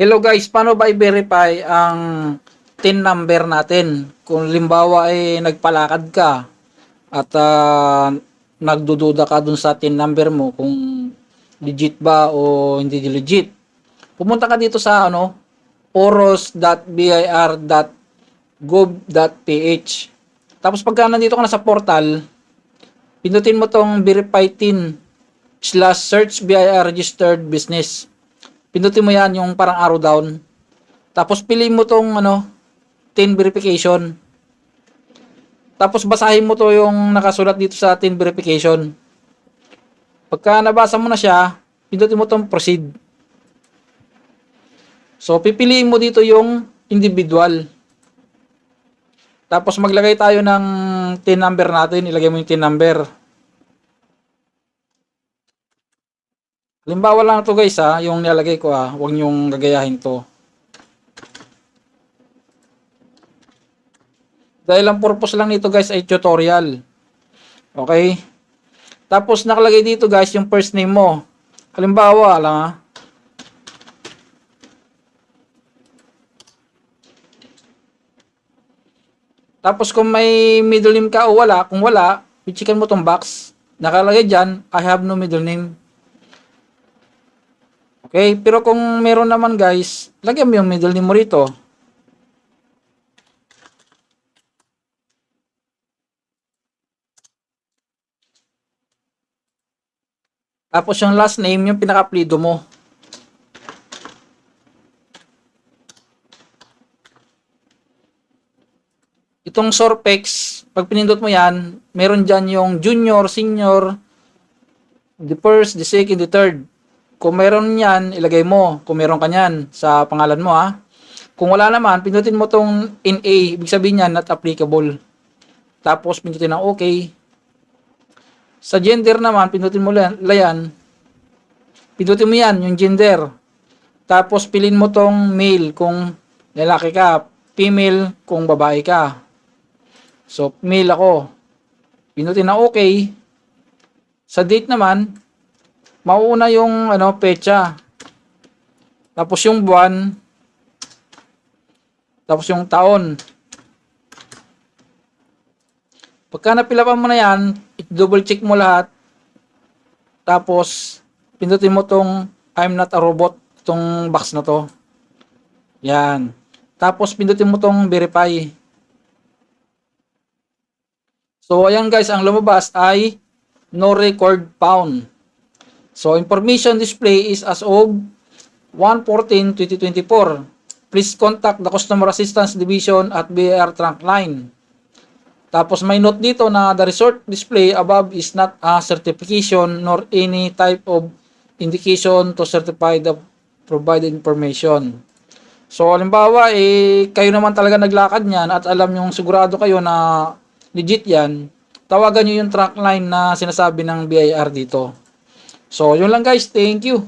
Hello guys, paano ba i-verify ang TIN number natin? Kung limbawa ay nagpalakad ka at ah, nagdududa ka dun sa TIN number mo kung legit ba o hindi legit. Pumunta ka dito sa ano oros.bir.gov.ph Tapos pagka nandito ka na sa portal, pindutin mo tong verify TIN slash search BIR registered business. Pindutin mo yan, yung parang arrow down. Tapos piliin mo tong ano, TIN verification. Tapos basahin mo to yung nakasulat dito sa TIN verification. Pagka nabasa mo na siya, pindutin mo tong proceed. So pipiliin mo dito yung individual. Tapos maglagay tayo ng TIN number natin, ilagay mo yung TIN number. Halimbawa lang to guys ha, yung nilalagay ko ha, huwag niyong gagayahin to. Dahil ang purpose lang nito guys ay tutorial. Okay? Tapos nakalagay dito guys yung first name mo. Halimbawa lang ha. Tapos kung may middle name ka o wala, kung wala, pichikan mo tong box. Nakalagay dyan, I have no middle name. Okay, pero kung meron naman guys, lagyan mo yung middle name mo rito. Tapos yung last name, yung pinaka-plido mo. Itong Sorpex, pag pinindot mo yan, meron dyan yung junior, senior, the first, the second, the third. Kung meron yan, ilagay mo. Kung meron ka yan sa pangalan mo ha. Kung wala naman, pindutin mo tong in A. Ibig sabihin yan, not applicable. Tapos pindutin ng okay. Sa gender naman, pindutin mo yan. Pindutin mo yan, yung gender. Tapos pilin mo tong male kung lalaki ka. Female kung babae ka. So, male ako. Pindutin na okay. Sa date naman, mauuna yung ano, pecha. Tapos yung buwan. Tapos yung taon. Pagka napilapan mo na yan, i-double check mo lahat. Tapos, pindutin mo tong I'm not a robot, itong box na to. Yan. Tapos, pindutin mo tong verify. So, ayan guys, ang lumabas ay no record found. So, information display is as of 1-14-2024. Please contact the Customer Assistance Division at BAR Trunk Line. Tapos may note dito na the resort display above is not a certification nor any type of indication to certify the provided information. So, halimbawa, eh, kayo naman talaga naglakad niyan at alam yung sigurado kayo na legit yan, tawagan nyo yung track line na sinasabi ng BIR dito. So, yun lang guys. Thank you.